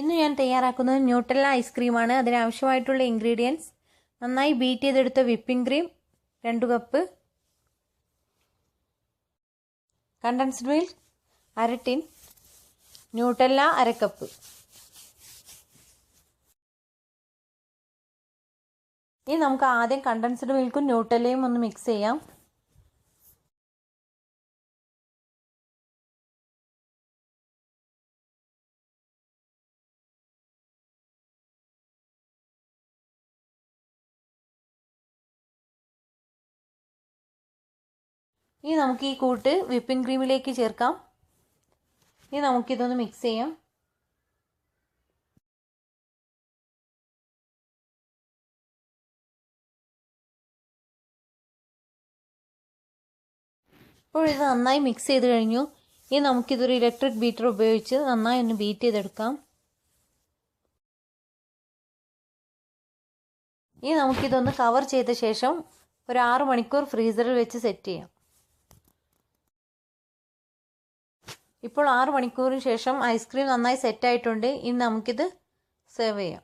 ഇന്ന് ഞാൻ തയ്യാറാക്കുന്നത് ന്യൂട്രല്ല ഐസ്ക്രീമാണ്. അതിനാവശ്യമായിട്ടുള്ള ഇൻഗ്രീഡിയൻസ് നന്നായി ബീറ്റ് ചെയ്തെടുത്ത വിപ്പിംഗ് ക്രീം രണ്ട് കപ്പ് കണ്ടൻസ്ഡ് മിൽക്ക് അര ടിൻ ന്യൂട്രല്ല അര കപ്പ് ഇനി നമുക്ക് ആദ്യം കണ്ടൻസ്ഡ് മിൽക്കും ന്യൂട്രല്ലയും ഒന്ന് മിക്സ് ചെയ്യാം. ഇനി നമുക്ക് ഈ കൂട്ട് വിപ്പിംഗ് ക്രീമിലേക്ക് ചേർക്കാം. ഇനി നമുക്കിതൊന്ന് മിക്സ് ചെയ്യാം. ഇപ്പോൾ ഇത് നന്നായി മിക്സ് ചെയ്ത് കഴിഞ്ഞു. ഇനി നമുക്കിതൊരു ഇലക്ട്രിക് ബീറ്റർ ഉപയോഗിച്ച് നന്നായി ഒന്ന് ബീറ്റ് ചെയ്തെടുക്കാം. ഇനി നമുക്കിതൊന്ന് കവർ ചെയ്ത ശേഷം ഒരു ആറ് മണിക്കൂർ ഫ്രീസറിൽ വെച്ച് സെറ്റ് ചെയ്യാം. ഇപ്പോൾ ആറ് മണിക്കൂറിന് ശേഷം ഐസ്ക്രീം നന്നായി സെറ്റായിട്ടുണ്ട്. ഇനി നമുക്കിത് സെർവ് ചെയ്യാം.